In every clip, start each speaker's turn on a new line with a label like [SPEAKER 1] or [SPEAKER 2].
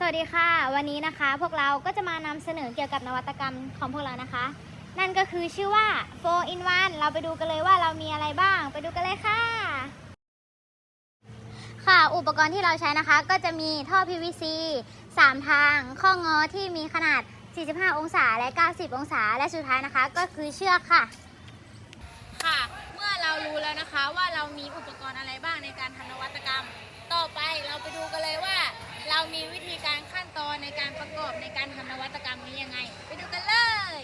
[SPEAKER 1] สวัสดีค่ะ วันนี้นะคะ พวกเราก็จะมานำเสนอเกี่ยวกับนวัตกรรมของพวกเรานะคะ นั่นก็คือชื่อว่า 4 in 1 เราไปดูกันเลยว่าเรามีอะไรบ้าง ไปดูกันเลยค่ะ ค่ะ อุปกรณ์ที่เราใช้นะคะ ก็จะมีท่อ PVC 3 ทาง ข้องอที่มีขนาด 45 องศาและ 90 องศา และสุดท้ายนะคะ ก็คือเชือกค่ะ
[SPEAKER 2] ค่ะ เมื่อเรารู้แล้วนะคะว่าเรามีอุปกรณ์อะไรบ้างในการทำนวัตกรรม ต่อไปเราไปดูกันเลยว่า เรามีวิธีการขั้นตอนในการประกอบในการทำนวัตกรรมนี้ยังไง ไปดูกันเลย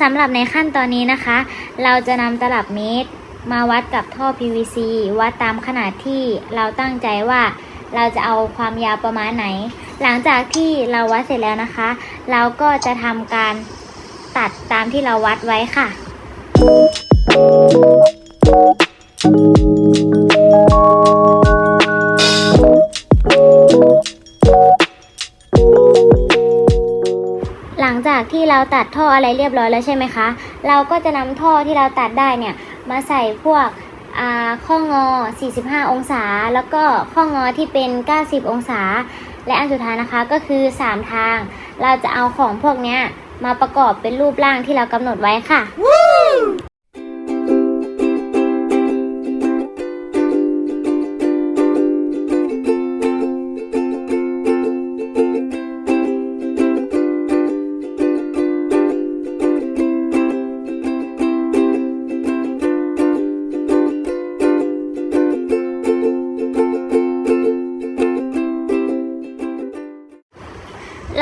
[SPEAKER 1] สำหรับในขั้นตอนนี้นะคะ เราจะนำตลับเมตร มาวัดกับท่อ PVC วัดตามขนาดที่เราตั้งใจว่าเราจะเอาความยาวประมาณไหน หลังจากที่เราวัดเสร็จแล้วนะคะ เราก็จะทำการตัดตามที่เราวัดไว้ค่ะหลั จากที่เราตัดท่ออะไรเรียบร้อยแล้วใช่ไหมคะ เราก็จะนำท่อที่เราตัดได้เนี่ยมาใส่พวกข้องอ 45 องศา แล้วก็ข้องอที่เป็น 90 องศา และอันสุดท้ายนะคะก็คือ 3 ทาง เราจะเอาของพวกเนี้ยมาประกอบเป็นรูปร่างที่เรากำหนดไว้ค่ะ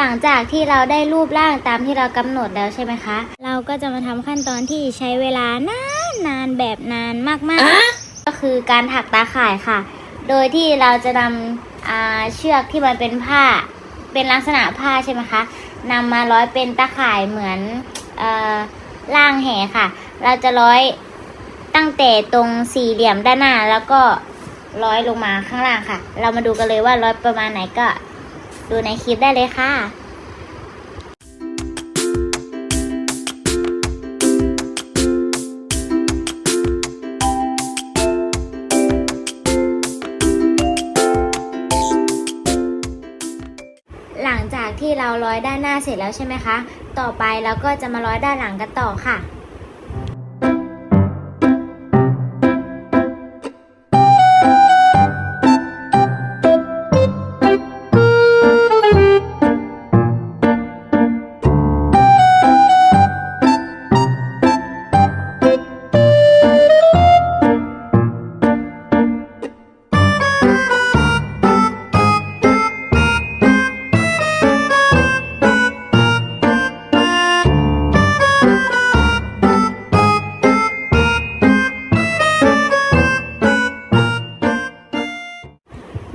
[SPEAKER 1] หลังจากที่เราได้รูปร่างตามที่เรากำหนดแล้วใช่ไหมคะ เราก็จะมาทำขั้นตอนที่ใช้เวลานานนานแบบนานมากๆ ก็คือการถักตาข่ายค่ะ โดยที่เราจะนำอ่าเชือกที่มันเป็นผ้าเป็นลักษณะผ้าใช่ไหมคะนำมาร้อยเป็นตาข่ายเหมือนเอ่อล่างแหค่ะ เราจะร้อยตั้งแต่ตรงสี่เหลี่ยมด้านหน้าแล้วก็ร้อยลงมาข้างล่างค่ะ เรามาดูกันเลยว่าร้อยประมาณไหนก็ ดูในคลิปได้เลยค่ะหลังจากที่เราร้อยด้านหน้าเสร็จแล้วใช่ไหมคะ ต่อไปเราก็จะมาร้อยด้านหลังกันต่อค่ะ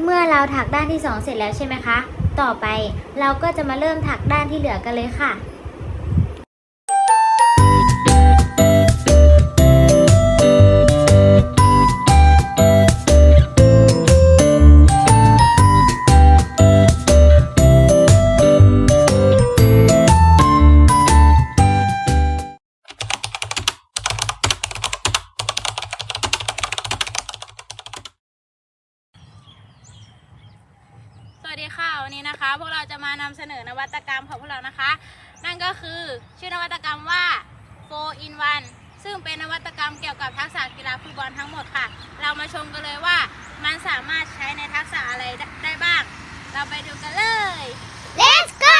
[SPEAKER 1] เมื่อเราถักด้านที่ 2 เสร็จแล้วใช่ไหมคะ ต่อไปเราก็จะมาเริ่มถักด้านที่เหลือกันเลยค่ะ
[SPEAKER 2] วันนี้นะคะ พวกเราจะมานำเสนอนวัตกรรมของพวกเรานะคะ นั่นก็คือชื่อนวัตกรรมว่า 4 in 1 ซึ่งเป็นนวัตกรรมเกี่ยวกับทักษะกีฬาฟุตบอลทั้งหมดค่ะ เรามาชมกันเลยว่ามันสามารถใช้ในทักษะอะไรได้บ้าง เราไปดูกันเลย
[SPEAKER 1] Let's go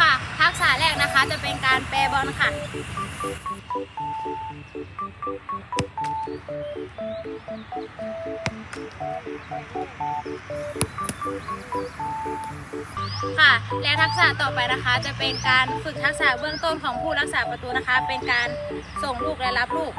[SPEAKER 2] ค่ะ ทักษะแรกนะคะจะเป็น การแปรบอลค่ะ ค่ะ และทักษะต่อไปนะคะ จะเป็นการฝึกทักษะเบื้องต้นของผู้รักษาประตูนะคะ เป็นการส่งลูกและรับลูก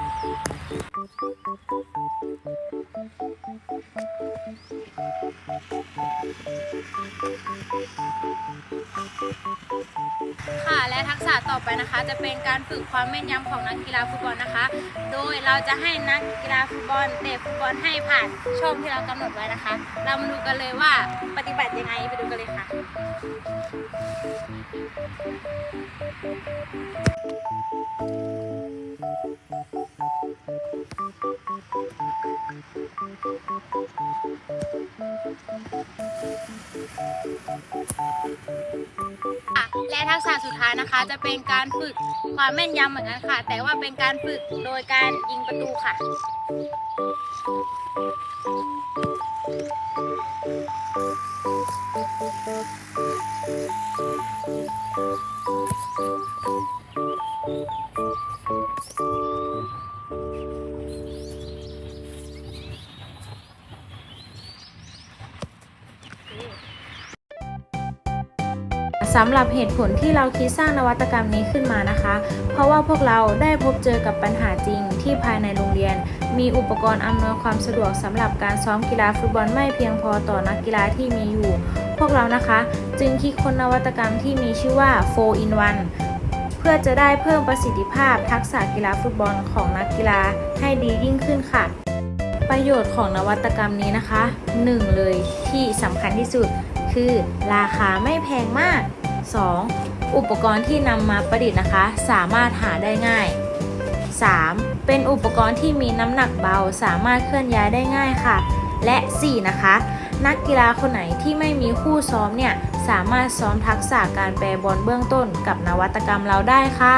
[SPEAKER 2] ค่ะและทักษะต่อไปนะคะ จะเป็นการฝึกความแม่นยำของนักกีฬาฟุตบอลนะคะ โดยเราจะให้นักกีฬาฟุตบอลเตะฟุตบอลให้ผ่านช่องที่เรากำหนดไว้นะคะ เรามาดูกันเลยว่าปฏิบัติยังไงไปดูกันเลยค่ะ
[SPEAKER 1] เและ
[SPEAKER 2] ทักษะสุดท้ายนะคะจะเป็นการฝึกความแม่นยำเหมือนกันค่ะ แต่ว่าเป็นการฝึกโดยการยิงประตูค่ะ
[SPEAKER 3] สำหรับเหตุผลที่เราคิดสร้างนวัตกรรมนี้ขึ้นมานะคะ เพราะว่าพวกเราได้พบเจอกับปัญหาจริงที่ภายในโรงเรียน มีอุปกรณ์อำนวยความสะดวกสำหรับการซ้อมกีฬาฟุตบอลไม่เพียงพอต่อนักกีฬาที่มีอยู่ พวกเรานะคะ จึงคิดค้นนวัตกรรมที่มีชื่อว่า 4 in 1 เพื่อจะได้เพิ่มประสิทธิภาพทักษะกีฬาฟุตบอลของนักกีฬาให้ดียิ่งขึ้นค่ะ ประโยชน์ของนวัตกรรมนี้นะคะ 1. เลยที่สำคัญที่สุดคือราคาไม่แพงมาก 2. อุปกรณ์ที่นำมาประดิษฐ์นะคะ สามารถหาได้ง่าย 3. เป็นอุปกรณ์ที่มีน้ำหนักเบาสามารถเคลื่อนย้ายได้ง่ายค่ะ และ 4. นะคะ นักกีฬาคนไหนที่ไม่มีคู่ซ้อมเนี่ย สามารถซ้อมทักษะการแปรบอลเบื้องต้นกับนวัตกรรมเราได้ค่ะ